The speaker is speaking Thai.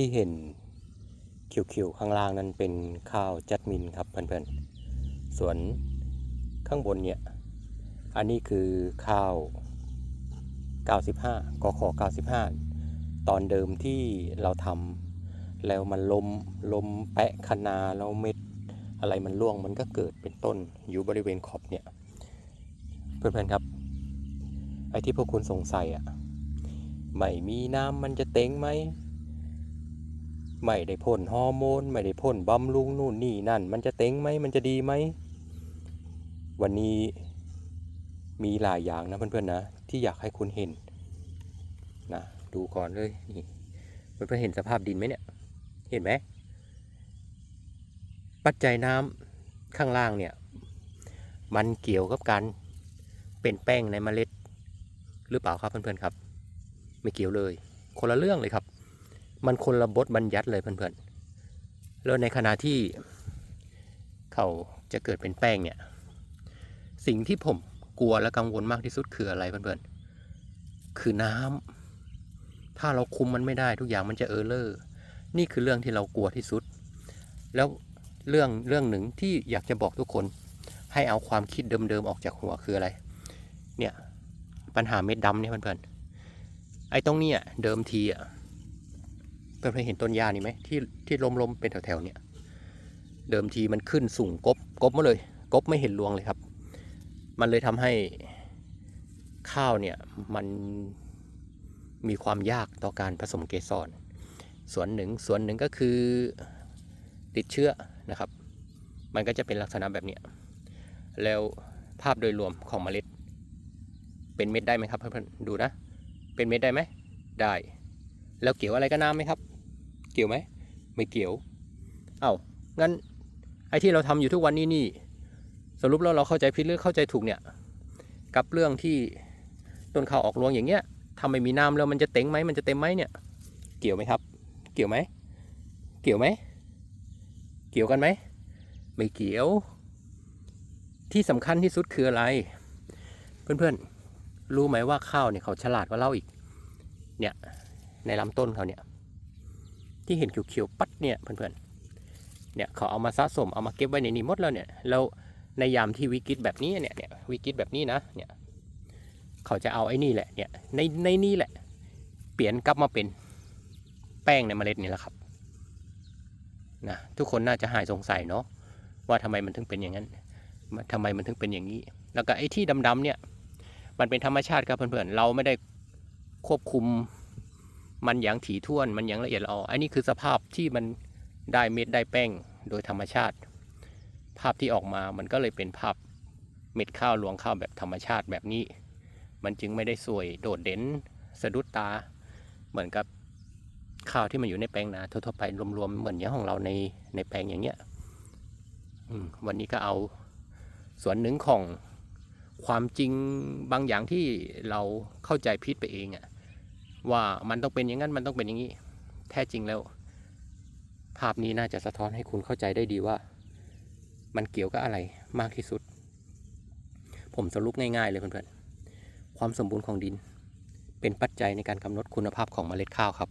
ที่เห็นเขียวๆข้างล่างนั้นเป็นข้าวจัดมินครับเพื่อนๆ ส่วนข้างบนเนี่ย อันนี้คือข้าว 95กขอ95 ตอนเดิมที่เราทำแล้วมันลมลมแปะคนาแล้วเม็ดอะไรมันร่วงมันก็เกิดเป็นต้นอยู่บริเวณขอบเนี่ย เพื่อนๆครับ ไอ้ที่พวกคุณสงสัยอะไม่มีน้ำมันจะเต็งไหม ไม่ได้พ่นฮอร์โมนไม่ได้พ่นบำรุงนู่นนี่นั่น มันจะเต็งไหมมันจะดีไหม วันนี้มีหลายอย่างนะเพื่อนๆนะที่อยากให้คุณเห็นนะดูก่อนเลยนี่เพื่อนๆเห็นสภาพดินไหมเนี่ย เห็นไหมปัจจัยน้ำข้างล่างเนี่ย มันเกี่ยวกับการเป็นแป้งในเมล็ด หรือเปล่าครับเพื่อนๆครับ ไม่เกี่ยวเลย คนละเรื่องเลยครับ มันคนละบทบัญญัติเลยเพื่อนๆ แล้วในขณะที่เขาจะเกิดเป็นแป้งเนี่ย สิ่งที่ผมกลัวและกังวลมากที่สุดคืออะไรเพื่อนๆ คือน้ำถ้าเราคุมมันไม่ได้ทุกอย่างมันจะเออเลอร์ นี่คือเรื่องที่เรากลัวที่สุด แล้วเรื่องเรื่องหนึ่งที่อยากจะบอกทุกคน ให้เอาความคิดเดิมๆออกจากหัวคืออะไร เนี่ยปัญหาเม็ดดำเนี่ยเพื่อนๆ ไอ้ตรงเนี้ยเดิมทีอะ เพื่อนๆเห็นต้นหญ้านี่ไหมที่ที่ล้มๆเป็นแถวๆเนี่ยเดิมทีมันขึ้นสูงกบกบมาเลย กบไม่เห็นรวงเลยครับ มันเลยทำให้ข้าวเนี่ยมันมีความยากต่อการผสมเกสร ส่วนหนึ่งส่วนหนึ่งก็คือติดเชื้อนะครับ มันก็จะเป็นลักษณะแบบนี้แล้วภาพโดยรวมของเมล็ด เป็นเม็ดได้ไหมครับเพื่อนๆดูนะ เป็นเม็ดได้ไหมได้ แล้วเกี่ยวอะไรกับน้ำไหมครับ เกี่ยวไหมไม่เกี่ยว เอา้างั้นไอ้ที่เราทำอยู่ทุกวันนี้นี่ สรุปแล้วเราเข้าใจผิดหรือเข้าใจถูกเนี่ย กับเรื่องที่ต้นข้าวออกรวงอย่างเงี้ยทำไม่มีน้ำแล้วมันจะเต็งไหมมันจะเต็มไหมเนี่ย เกี่ยวไหมครับ เกี่ยวไหมเกี่ยวไหมเกี่ยวกันไหมไม่เกี่ยว ที่สำคัญที่สุดคืออะไร เพื่อนๆรู้ไหมว่าข้าวเนี่ยเขาฉลาดกว่าเราอีก เนี่ย ในลำต้นเขาเนี่ยที่เห็นเขียวๆปัดเนี่ยเพื่อนๆเนี่ยเขาเอามาสะสมเอามาเก็บไว้ในนี้หมดแล้วเนี่ยแล้วในยามที่วิกฤตแบบนี้เนี่ยเนี่ยวิกฤตแบบนี้นะเนี่ยเขาจะเอาไอ้นี่แหละเนี่ยในในนี่แหละ เปลี่ยนกลับมาเป็นแป้งในเมล็ดนี่แหละครับนะทุกคนน่าจะหายสงสัยเนาะว่าทำไมมันถึงเป็นอย่างนั้นทำไมมันถึงเป็นอย่างนี้ แล้วก็ไอ้ที่ดำๆเนี่ยมันเป็นธรรมชาติครับเพื่อนๆเราไม่ได้ควบคุม มันอย่างถี่ถ้วนมันอย่างละเอียดละอออันนี้คือสภาพที่มันได้เม็ดได้แป้งโดยธรรมชาติ ภาพที่ออกมามันก็เลยเป็นภาพเม็ดข้าวรวงข้าวแบบธรรมชาติแบบนี้ มันจึงไม่ได้สวยโดดเด่นสะดุดตา เหมือนกับข้าวที่มันอยู่ในแปลงนาทั่วๆไปรวมๆเหมือนอย่างของเราในในแปลงอย่างเงี้ยวันนี้ก็เอาส่วนหนึ่งของความจริงบางอย่างที่เราเข้าใจผิดไปเองอะ ว่ามันต้องเป็นอย่างนั้นมันต้องเป็นอย่างนี้ แท้จริงแล้ว ภาพนี้น่าจะสะท้อนให้คุณเข้าใจได้ดีว่า มันเกี่ยวกับอะไรมากที่สุด ผมสรุปง่ายๆเลยเพื่อนๆความสมบูรณ์ของดิน เป็นปัจจัยในการกำหนดคุณภาพของเมล็ดข้าวครับ